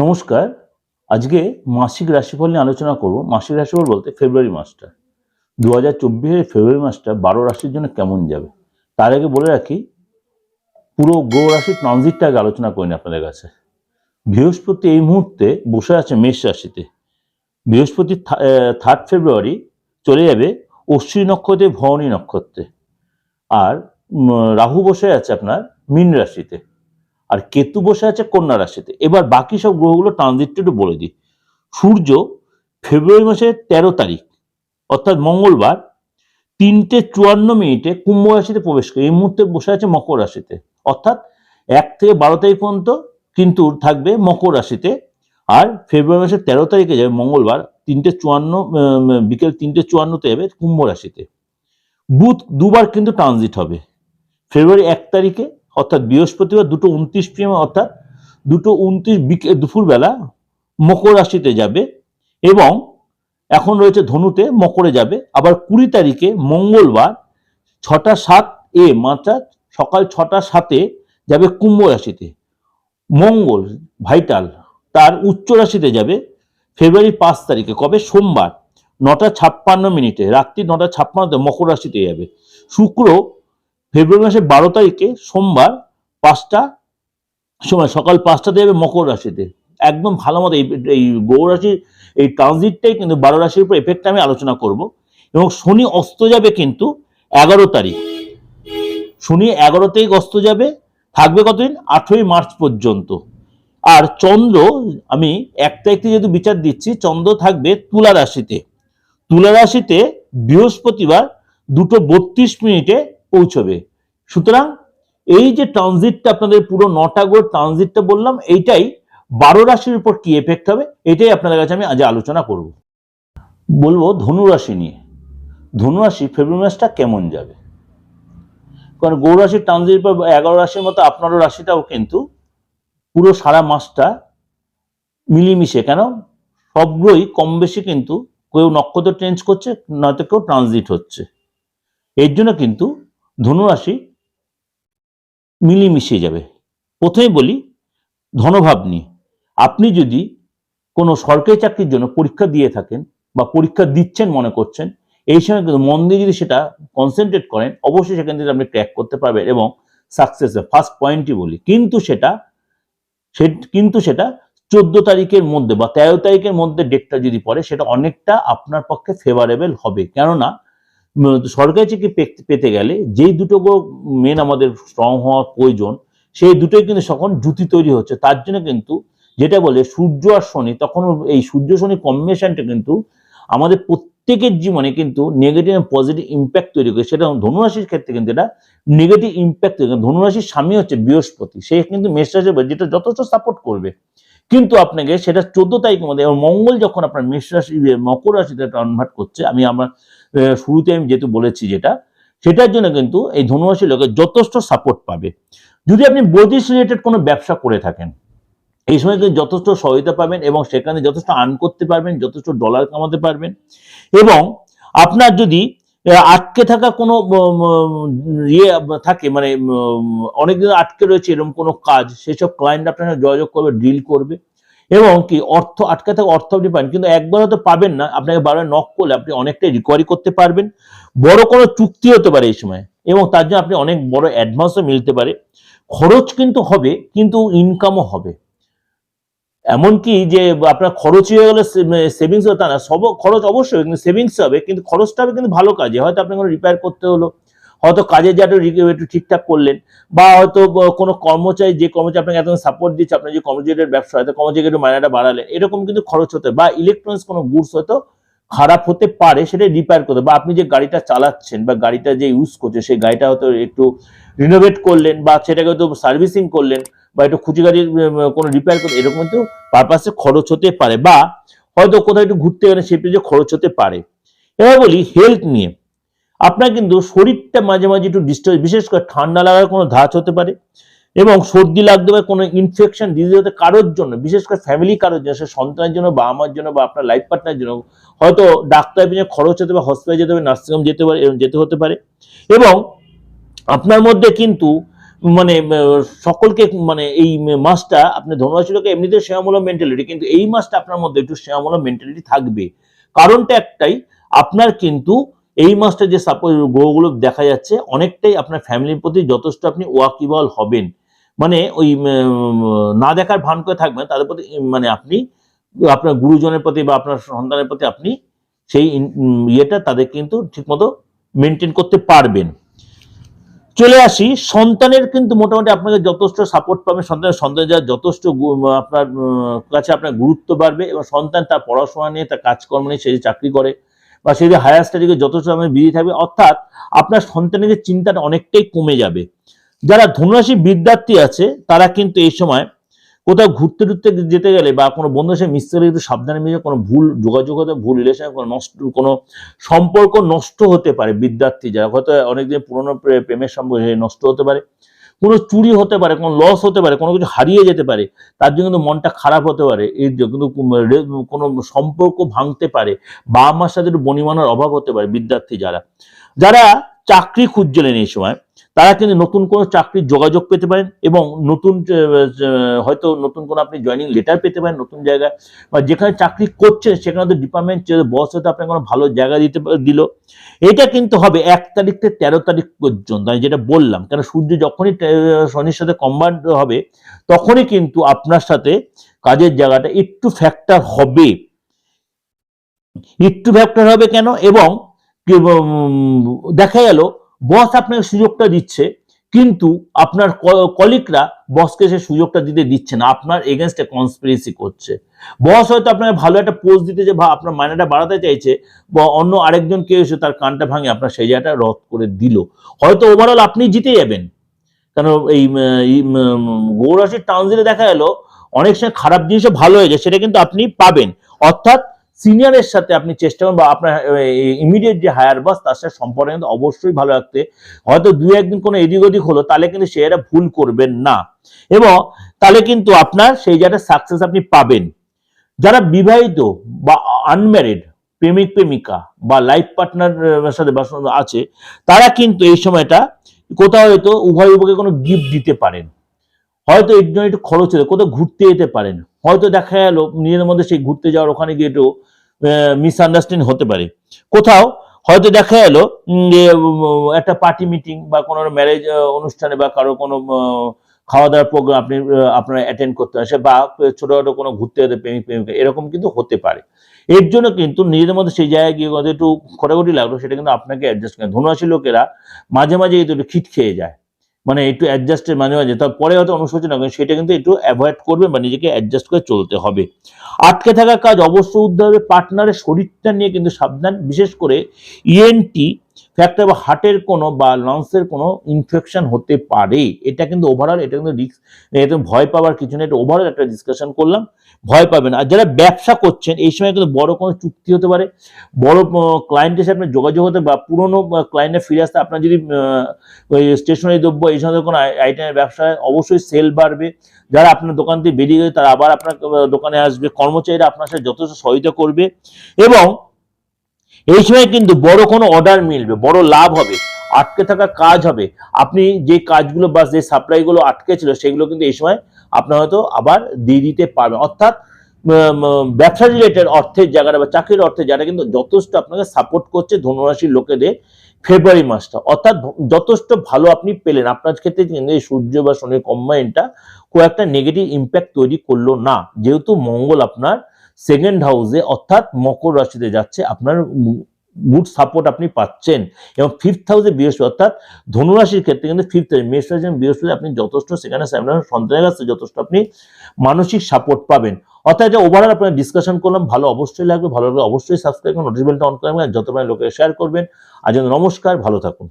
নমস্কার। আজকে মাসিক রাশিফল নিয়ে আলোচনা করব। মাসিক রাশিফল বলতে ফেব্রুয়ারি মাসটা। দু হাজার চব্বিশের ফেব্রুয়ারি মাসটা বারো রাশির জন্য কেমন যাবে? তার আগে বলে রাখি, পুরো গ্রহ রাশির ট্রানজিটটা আগে আলোচনা করিনি আপনাদের কাছে। বৃহস্পতি এই মুহূর্তে বসে আছে মেষ রাশিতে। বৃহস্পতি থার্ড ফেব্রুয়ারি চলে যাবে অশ্বিনী নক্ষত্রে ভরণী নক্ষত্রে। আর রাহু বসে আছে আপনার মীন রাশিতে। আর কেতু বসে আছে কন্যা রাশিতে। এবার বাকি সব গ্রহগুলো ট্রানজিটটা একটু বলে দিই। সূর্য ফেব্রুয়ারি মাসের তেরো তারিখ, অর্থাৎ মঙ্গলবার, তিনটে চুয়ান্ন মিনিটে কুম্ভ রাশিতে প্রবেশ করে। এই মুহূর্তে বসে আছে মকর রাশিতে, অর্থাৎ এক থেকে বারো তারিখ পর্যন্ত কিন্তু থাকবে মকর রাশিতে। আর ফেব্রুয়ারি মাসের তেরো তারিখে যাবে মঙ্গলবার, তিনটে চুয়ান্ন বিকেল তিনটে চুয়ান্নতে যাবে কুম্ভ রাশিতে। বুধ দুবার কিন্তু ট্রানজিট হবে। ফেব্রুয়ারি এক তারিখে অর্থাৎ বৃহস্পতিবার দুটো উনত্রিশ পিএম অর্থাৎ দুটো উনত্রিশ দুপুরবেলা মকর রাশিতে যাবে এবং এখন রয়েছে ধনুতে মকরে যাবে। আবার কুড়ি তারিখে মঙ্গলবার ছটা সাত এ মাত্রা সকাল ছটা সাতে যাবে কুম্ভ রাশিতে। মঙ্গল ভাইটাল তার উচ্চ রাশিতে যাবে ফেব্রুয়ারি পাঁচ তারিখে। কবে? সোমবার, নটা ছাপ্পান্ন মিনিটে। রাত্রি নটা ছাপ্পান্নতে মকর রাশিতে যাবে। শুক্র ফেব্রুয়ারি মাসের বারো তারিখে সোমবার পাঁচটা সময় সকাল পাঁচটাতে যাবে মকর রাশিতে। একদম ভালো মতো এই গৌর রাশির এই ট্রানজিটটাই কিন্তু বারো রাশির উপর এফেক্ট আমি আলোচনা করব। এবং শনি অস্ত যাবে কিন্তু এগারো তারিখ। শনি এগারো তারিখ অস্ত যাবে, থাকবে কতদিন? আঠেরোই মার্চ পর্যন্ত। আর চন্দ্র, আমি এক তারিখ যেহেতু বিচার দিচ্ছি, চন্দ্র থাকবে তুলা রাশিতে। তুলা রাশিতে বৃহস্পতিবার দুটো বত্রিশ মিনিটে পৌঁছবে। সুতরাং এই যে ট্রানজিটটা আপনাদের পুরো নটা গ্রহ ট্রানজিটটা বললাম, এইটাই বারো রাশির উপর কি এফেক্ট হবে, এটাই আপনাদের কাছে আমি আজ আলোচনা করব। বলব ধনু রাশি নিয়ে। ধনু রাশি ফেব্রুয়ারি মাসটা কেমন যাবে? কারণ গৌর রাশির ট্রানজিট পর এগারো রাশির মতো আপনারও রাশিটাও কিন্তু পুরো সারা মাসটা মিলিমিশে, কেন? সব গ্রহই কম বেশি কিন্তু কেউ নক্ষত্র চেঞ্জ করছে, নয়তো কেউ ট্রানজিট হচ্ছে। এর জন্য কিন্তু ধনুরাশি মিলিমিশে যাবে। প্রথমে বলি, ধনভাব নিয়ে। আপনি যদি কোনো সরকারি চাকরির জন্য পরীক্ষা দিয়ে থাকেন বা পরীক্ষা দিচ্ছেন মনে করছেন, এই সময় কিন্তু মন দিয়ে যদি সেটা কনসেন্ট্রেট করেন, অবশ্যই সেখান থেকে আপনি ক্র্যাক করতে পারবেন এবং সাকসেস ফার্স্ট পয়েন্টই বলি। কিন্তু সেটা, সে, কিন্তু সেটা চোদ্দ তারিখের মধ্যে বা তেরো তারিখের মধ্যে ডেটটা যদি পড়ে, সেটা অনেকটা আপনার পক্ষে ফেভারেবল হবে। কেননা সরকারি চাকরি পেতে গেলে যেই দুটো মেন আমাদের স্ট্রং হওয়া প্রয়োজন, সেই দুটোই কিন্তু তখন জুতি তৈরি হচ্ছে। তার জন্য কিন্তু যেটা বলে সূর্য আর শনি, তখন এই সূর্য, শনি কম্বিনেশনটা কিন্তু আমাদের প্রত্যেকের জীবনে কিন্তু নেগেটিভ পজিটিভ ইম্প্যাক্ট তৈরি করে। সেটা ধনুরাশির ক্ষেত্রে কিন্তু এটা নেগেটিভ ইম্প্যাক্ট তৈরি ধনুরাশির স্বামী হচ্ছে বৃহস্পতি, সে কিন্তু মেষ রাশি যেটা যথেষ্ট সাপোর্ট করবে। কিন্তু আপনাকে সেটা চোদ্দ তারিখের মধ্যে মঙ্গল যখন আপনার মেষ রাশি, মকর রাশিতে কনভার্ট করছে, আমি আমার শুরুতে আমি যেহেতু বলেছি যেটা, সেটার জন্য কিন্তু এই ধনুরাশি লোকের যথেষ্ট সাপোর্ট পাবে। যদি আপনি বৈদেশ রিলেটেড কোনো ব্যবসা করে থাকেন, এই সময় কিন্তু যথেষ্ট সহায়তা পাবেন এবং সেখানে যথেষ্ট আর্ন করতে পারবেন, যথেষ্ট ডলার কামাতে পারবেন এবং আপনার যদি আটকে থাকা কোনো ইয়ে থাকে মানে অনেকদিন আটকে রয়েছে এরকম কোনো কাজ, সেসব ক্লায়েন্ট আপনার সাথে যোগাযোগ করবে ডিল করবে। এবং কি অর্থ আটকে থাকা অর্থ আপনি পাবেন। কিন্তু একবার হয়তো পাবেন না, আপনাকে বারবার নক করলে আপনি অনেকটাই রিকভারি করতে পারবেন। বড় কোনো চুক্তি হতে পারে এই সময়, এবং তার জন্য আপনি অনেক বড় অ্যাডভান্সও মিলতে পারে। খরচ কিন্তু হবে, কিন্তু ইনকামও হবে। এমনকি যে আপনার খরচ হয়ে গেলে সেভিংস তা না, সব খরচ অবশ্যই সেভিংস হবে, কিন্তু খরচটা হবে কিন্তু ভালো কাজে। হয়তো আপনাকে রিপেয়ার করতে হলো হয়তো কাজের জায়গাটা একটু ঠিকঠাক করলেন, বা হয়তো কোনো কর্মচারী যে কর্মচারী আপনাকে এত সাপোর্ট দিচ্ছে আপনার যে কর্মচারীর ব্যবসা, হয়তো কর্মচারীকে একটু মায়নাটা বাড়ালেন, এরকম কিন্তু খরচ হতে বা ইলেকট্রনিক্স কোনো গুডস হয়তো খারাপ হতে পারে, সেটা রিপেয়ার করতে, বা আপনি যে গাড়িটা চালাচ্ছেন, বা গাড়িটা যে ইউজ করছে সেই গাড়িটা হয়তো একটু রিনোভেট করলেন, বা সেটাকে হয়তো সার্ভিসিং করলেন, বা একটু গাড়ির কোনো রিপেয়ার করলেন, এরকম কিন্তু পারপাসে খরচ হতে পারে, বা হয়তো কোথাও একটু ঘুরতে গেলে সেই যে খরচ হতে পারে। এবার বলি হেলথ নিয়ে। আপনার কিন্তু শরীরটা মাঝে মাঝে একটু ডিস্টার্ব বিশেষ করে ঠান্ডা লাগার কোনো ধাঁচ হতে পারে এবং সর্দি লাগতে পারে, কোনো ইনফেকশন ডিজিজ হতে কারোর জন্য, বিশেষ করে ফ্যামিলি কারোর জন্য, সে সন্তানের জন্য বা আমার জন্য বা আপনার লাইফ পার্টনার জন্য, হয়তো ডাক্তার পিছনে খরচ হতে পারে হসপিটালে যেতে হবে নার্সিংহোম যেতে পারে যেতে হতে পারে। এবং আপনার মধ্যে কিন্তু মানে সকলকে মানে এই মাসটা আপনি ধনুরাশি লোকে এমনিতে সেবামূলক মেন্টালিটি কিন্তু এই মাসটা আপনার মধ্যে একটু সেবামূলক মেন্টালিটি থাকবে। কারণটা একটাই, আপনার কিন্তু এই মাসটা যে গ্রহগুলো দেখা যাচ্ছে, অনেকটাই আপনার ফ্যামিলির প্রতি যথেষ্ট আপনি ওয়াকিবল হবেন। মানে ওই না দেখার ভান করে থাকবেন, তাদের প্রতি মানে আপনি, আপনার গুরুজনের প্রতি বা আপনার সন্তানের প্রতি আপনি সেই ইয়েটা তাদের কিন্তু ঠিকমতো মেনটেন করতে পারবেন। চলে আসি, সন্তানের কিন্তু মোটামুটি আপনাকে যথেষ্ট সাপোর্ট পাবেন সন্তানের সন্তান যা যথেষ্ট আপনার কাছে আপনার গুরুত্ব বাড়বে এবং সন্তান তার পড়াশোনা নিয়ে, তার কাজকর্ম নিয়ে, সে চাকরি করে বা সে যে হায়ার স্টাডিকে যথেষ্ট সময় বিজি থাকবে, অর্থাৎ আপনার সন্তানের চিন্তাটা অনেকটাই কমে যাবে। যারা ধনুরাশি বিদ্যার্থী আছে, তারা কিন্তু এই সময় কোথাও ঘুরতে টুরতে যেতে গেলে বা কোনো বন্ধুর সাথে মিশতে গেলে একটু সাবধানে মিশে কোনো ভুল যোগাযোগ হতে, ভুল রিলেশন কোনো নষ্ট, কোনো সম্পর্ক নষ্ট হতে পারে বিদ্যার্থী যারা। হয়তো অনেকদিন পুরনো প্রে- প্রেমের সম্পর্ক নষ্ট হতে পারে। কোনো চুরি হতে পারে, কোনো লস হতে পারে, কোনো কিছু হারিয়ে যেতে পারে, তার জন্য কিন্তু মনটা খারাপ হতে পারে এর কিন্তু কোনো সম্পর্ক ভাঙতে পারে বাবা মার সাথে একটু বনিমানার অভাব হতে পারে, বিদ্যার্থী যারা। যারা চাকরি খুঁজছিলেন এই সময় তারা কিন্তু নতুন কোনো চাকরির যোগাযোগ পেতে পারেন এবং নতুন হয়তো নতুন কোনো আপনি জয়নিং লেটার পেতে পারেন নতুন জায়গায় বা যেখানে চাকরি করছেন সেখানে তো ডিপার্টমেন্ট বস হয়তো আপনাকে কোনো ভালো জায়গা দিতে দিল। এটা কিন্তু হবে এক তারিখ থেকে তেরো তারিখ পর্যন্ত, আমি যেটা বললাম। কেন সূর্য যখনই শনির সাথে কম্বাইন্ড হবে, তখনই কিন্তু আপনার সাথে কাজের জায়গাটা একটু ফ্যাক্টর হবে। একটু ফ্যাক্টর হবে কেন? এবং দেখা গেল বস আপনাকে সুযোগটা দিচ্ছে, কিন্তু আপনার কলিকরা বসকে সে সুযোগটা দিতে দিচ্ছে না, আপনার এগেনস্টে কনস্পিরেসি করছে। বস হয়তো আপনাকে ভালো একটা পোস্ট দিতে যে বা আপনার মাইনেটা বাড়াতে চাইছে, বা অন্য আরেকজন কেউ এসে তার কানটা ভাঙে, আপনার সেই জায়গাটা রদ করে দিল। হয়তো ওভারঅল আপনি জিতে যাবেন। কেন এই গৌরাশির ট্রানজিটে দেখা গেল, অনেক সময় খারাপ জিনিসও ভালো হয়ে যায়, সেটা কিন্তু আপনি পাবেন। অর্থাৎ সিনিয়রের সাথে আপনি চেষ্টা করুন বা আপনার ইমিডিয়েট যে হায়ার বাস তার সাথে সম্পর্ক কিন্তু অবশ্যই ভালো রাখতে। হয়তো দু একদিন কোনো এদিক ওদিক হলো, তাহলে কিন্তু সে এটা ভুল করবেন না। এবং তাহলে কিন্তু আপনার সেই জায়গাটা সাকসেস আপনি পাবেন। যারা বিবাহিত বা আনম্যারিড প্রেমিক প্রেমিকা বা লাইফ পার্টনার সাথে আছে, তারা কিন্তু এই সময়টা কোথাও হয়তো উভয় উভয়কে কোনো গিফট দিতে পারেন। হয়তো এর জন্য একটু খরচ হলে, কোথাও ঘুরতে যেতে পারেন। হয়তো দেখা গেল, নিজেদের মধ্যে সেই ঘুরতে যাওয়ার ওখানে গিয়ে একটু মিসআন্ডারস্ট্যান্ডিং হতে পারে। কোথাও হয়তো দেখা গেল একটা পার্টি মিটিং বা কোনো ম্যারেজ অনুষ্ঠানে বা কারও কোনো খাওয়া দাওয়ার প্রোগ্রাম আপনি আপনারা অ্যাটেন্ড করতে আসে বা, ছোটখাটো কোনো ঘুরতে যেতে প্রেমিক, প্রেমিকা, এরকম কিন্তু হতে পারে। এর জন্য কিন্তু নিজেদের মধ্যে সেই জায়গায় গিয়ে একটু খোটাখুটি লাগল, সেটা কিন্তু আপনাকে অ্যাডজাস্ট করেন ধনুরাশি লোকেরা মাঝে মাঝে কিন্তু একটু খিট খেয়ে যায়। মানে একটু অ্যাডজাস্টের মাঝে মাঝে তারপরে হয়তো অনুশোচনা করেন সেটা কিন্তু একটু অ্যাভয়েড করবে বা নিজেকে অ্যাডজাস্ট করে চলতে হবে। আটকে থাকা কাজ অবশ্য উদ্ধার হবে পার্টনারের শরীরটা নিয়ে কিন্তু সাবধান, বিশেষ করে E ইএনটি ফ্যাক্টর বা হার্টের কোনো বা লাংসের কোনো ইনফেকশন হতে পারে, এটা কিন্তু ওভারঅল এটা কিন্তু রিস্ক এটা ভয় পাওয়ার কিছু না এটা ওভারঅল একটা ডিসকাশন করলাম, ভয় পাবেন। আর যারা ব্যবসা করছেন, এই সময় কিন্তু বড় কোনো চুক্তি হতে পারে, বড় ক্লায়েন্টের সাথে আপনার যোগাযোগ হতে বা পুরোনো ক্লায়েন্টে ফিরে আসতে আপনার যদি ওই স্টেশনারি দ্রব্য, এই সময় কোনো আইটেমের ব্যবসায় অবশ্যই সেল বাড়বে। যারা আপনার দোকান থেকে বেরিয়ে গেছে, তারা আবার আপনার দোকানে আসবে, কর্মচারীরা আপনার সাথে যথেষ্ট সহায়তা করবে এবং এই সময় কিন্তু বড় কোনো অর্ডার মিলবে, বড় লাভ হবে, আটকে থাকা কাজ হবে। আপনি যে কাজগুলো বা যে সাপ্লাইগুলো আটকে ছিল সেগুলো কিন্তু এই সময় আপনার হয়তো আবার দিয়ে দিতে পারবেন অর্থাৎ ব্যবসা রিলেটেড অর্থের জায়গাটা বা চাকরির অর্থের জায়গাটা কিন্তু যথেষ্ট আপনাকে সাপোর্ট করছে ধনুরাশির লোকেদের ফেব্রুয়ারি মাসটা। অর্থাৎ যথেষ্ট ভালো আপনি পেলেন। আপনার ক্ষেত্রে কিন্তু এই সূর্য বা শনির কম্বাইনটা খুব একটা নেগেটিভ ইম্প্যাক্ট তৈরি করল না। যেহেতু মঙ্গল আপনার সেকেন্ড হাউসে অর্থাৎ মকর রাশিতে যাচ্ছে, আপনার গুড সাপোর্ট আপনি পাচ্ছেন। এবং ফিফথ হাউসে বৃহস্পতি, অর্থাৎ ধনুরাশির ক্ষেত্রে কিন্তু ফিফথ হাউসে মেষ রাশি এবং বৃহস্পতি আপনি যথেষ্ট, সেখানে আপনার সন্তানের কাছে যথেষ্ট আপনি মানসিক সাপোর্ট পাবেন। অর্থাৎ এটা ওভারঅল আপনার ডিসকাশন করলাম, ভালো অবশ্যই লাগবে, ভালো লাগলে অবশ্যই সাবস্ক্রাইব করুন নোটিফিকেশনটা অন করবেন যত লোকে শেয়ার করবেন। আজ নমস্কার, ভালো থাকুন।